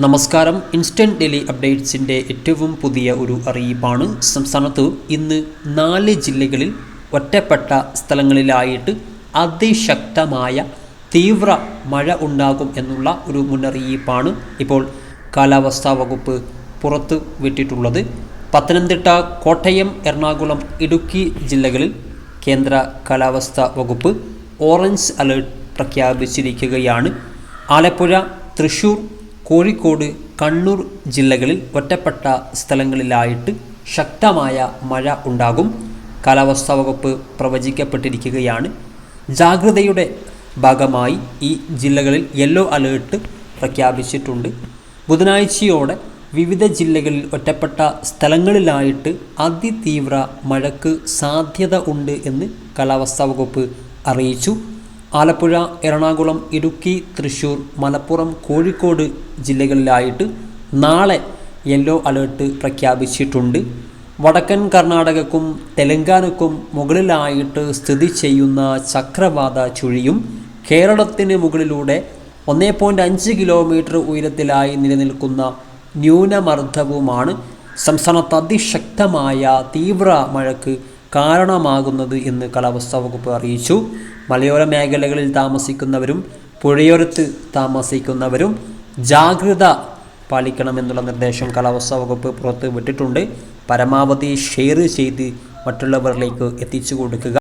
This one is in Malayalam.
നമസ്കാരം. ഇൻസ്റ്റന്റ് ഡെയിലി അപ്ഡേറ്റ്സിന്റെ ഏറ്റവും പുതിയ ഒരു അറിയിപ്പാണ്. സംസ്ഥാനത്ത് ഇന്ന് നാല് ജില്ലകളിൽ ഒറ്റപ്പെട്ട സ്ഥലങ്ങളിലായിട്ട് അതിശക്തമായ തീവ്ര മഴ ഉണ്ടാകും എന്നുള്ള ഒരു മുന്നറിയിപ്പാണ് ഇപ്പോൾ കാലാവസ്ഥാ വകുപ്പ് പുറത്ത് വിട്ടിട്ടുള്ളത്. പത്തനംതിട്ട കോട്ടയം എറണാകുളം ഇടുക്കി ജില്ലകളിൽ കേന്ദ്ര കാലാവസ്ഥാ വകുപ്പ് ഓറഞ്ച് അലേർട്ട് പ്രഖ്യാപിച്ചിരിക്കുകയാണ്. ആലപ്പുഴ തൃശൂർ കോഴിക്കോട് കണ്ണൂർ ജില്ലകളിൽ ഒറ്റപ്പെട്ട സ്ഥലങ്ങളിലായിട്ട് ശക്തമായ മഴ ഉണ്ടാകും. കാലാവസ്ഥാ വകുപ്പ് പ്രവചിക്കപ്പെട്ടിരിക്കുകയാണ്. ജാഗ്രതയുടെ ഭാഗമായി ഈ ജില്ലകളിൽ യെല്ലോ അലേർട്ട് പ്രഖ്യാപിച്ചിട്ടുണ്ട്. ബുധനാഴ്ചയോടെ വിവിധ ജില്ലകളിൽ ഒറ്റപ്പെട്ട സ്ഥലങ്ങളിലായിട്ട് അതിതീവ്ര മഴയ്ക്ക് സാധ്യത ഉണ്ട് എന്ന് കാലാവസ്ഥാ വകുപ്പ് അറിയിച്ചു. ആലപ്പുഴ എറണാകുളം ഇടുക്കി തൃശ്ശൂർ മലപ്പുറം കോഴിക്കോട് ജില്ലകളിലായിട്ട് നാളെ യെല്ലോ അലേർട്ട് പ്രഖ്യാപിച്ചിട്ടുണ്ട്. വടക്കൻ കർണാടകക്കും തെലങ്കാനക്കും മുകളിലായിട്ട് സ്ഥിതി ചെയ്യുന്ന ചക്രവാത ചുഴിയും കേരളത്തിന് മുകളിലൂടെ ഒന്നേ പോയിന്റ് അഞ്ച് കിലോമീറ്റർ ഉയരത്തിലായി നിലനിൽക്കുന്ന ന്യൂനമർദ്ദവുമാണ്. സംസ്ഥാനത്ത് അതിശക്തമായ തീവ്ര മഴയ്ക്ക് കാരണമാകുന്നത് എന്ന് കാലാവസ്ഥാ വകുപ്പ് അറിയിച്ചു. മലയോര മേഖലകളിൽ താമസിക്കുന്നവരും പുഴയോരത്ത് താമസിക്കുന്നവരും ജാഗ്രത പാലിക്കണമെന്നുള്ള നിർദ്ദേശം കാലാവസ്ഥാ വകുപ്പ് പുറത്ത് വിട്ടിട്ടുണ്ട്. പരമാവധി ഷെയർ ചെയ്ത് മറ്റുള്ളവരിലേക്ക് എത്തിച്ചു കൊടുക്കുക.